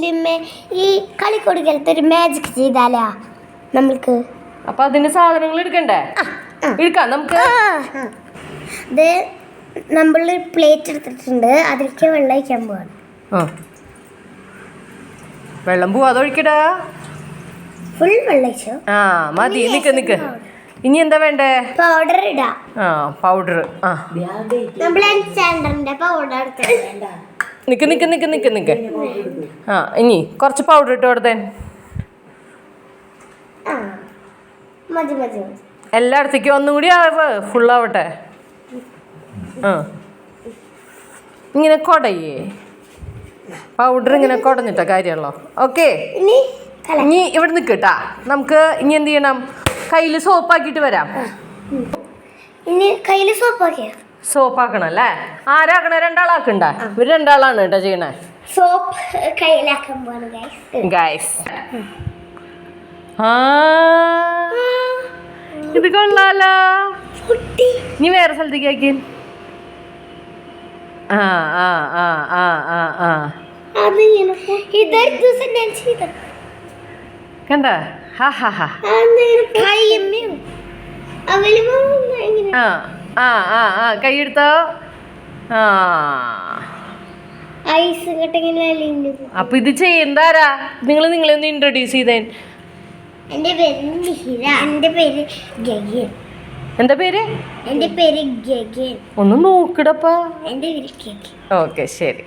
ഇതിലുമേ ഈ കളിക്കൊടുക്കലത്തെ ഒരു മാജിക് ചെയ്താലാ നമ്മൾക്ക്. അപ്പൊ അതിന് സാധനങ്ങൾ എടുക്കണ്ടേ? എടുക്കാം നമുക്ക്. ഇത് നമ്മൾ പ്ലേറ്റ് എടുത്തിട്ടുണ്ട് അതിലേക്ക് വെള്ളം ഒഴിക്കാൻ പോവാണ്. വെള്ളം പോവാ അതൊഴിക്കടാ ഫുൾ വെള്ളം ഒഴിച്ചു? ആ മതി നിക്ക് നിക്ക്. ഇനി എന്താ വേണ്ടേ? പൗഡർ ഇടാ. ആ പൗഡർ ആ. നമ്മൾ എൻചാൻഡറിന്റെ പൗഡർ എടുത്തിട്ടുണ്ട് നിക്ക് നിക്ക് നിക്ക് നിക്ക് നിക്ക്. ആ ഇനി കുറച്ച് പൗഡർ ഇട്ട് കൊടുത്തേ. മതി എല്ലായിടത്തേക്കും ഒന്നും കൂടി ആവ് ഫുള്ളാവട്ടെ ആ. ഇങ്ങനെ കൊടയേ. പൗഡർ ഇങ്ങനെ കുടഞ്ഞിട്ട കാര്യമുള്ളോ? ഓക്കെ ഇനി ഇവിടെ നിൽക്കട്ടാ നമുക്ക് ഇനി എന്ത് ചെയ്യണം? കയ്യിൽ സോപ്പാക്കിയിട്ട് വരാം. ഇനി കയ്യിൽ സോപ്പാക്കിയോ സോപ്പാക്കണം അല്ലേ ആരാക്കണ? രണ്ടാളാക്കണ്ട? ഇവർ രണ്ടാളാണ് കേട്ടോ ചെയ്യണേ. സോപ്പ് കയ്യിലാക്കാൻ ഗൈസ് ആ. ഇത് കൊള്ളാലോ. ഇനി വേറെ സ്ഥലത്തേക്ക് ആക്കി ആ ആ ആ ആ ആ ആ. കണ്ട? ഹാ ഹാ ഹാ. ആ. ആ ആ ആ കൈയെടുത്തോ ആ. ഐസ് അപ്പൊ ഇത് ചെയ്യണ്ടാരാ നിങ്ങൾ നിങ്ങളെ ഒന്ന് ഇൻട്രൊഡ്യൂസ് ചെയ്തേ. എന്റെ പേര് നിഹിര എന്റെ പേര് ഗഗൻ. എന്താ പേര്? എന്റെ പേര് ഗഗൻ. ഒന്ന് നോക്കിടപ്പാ. എന്റെ പേര് ഗഗൻ. ഓക്കെ ശരി.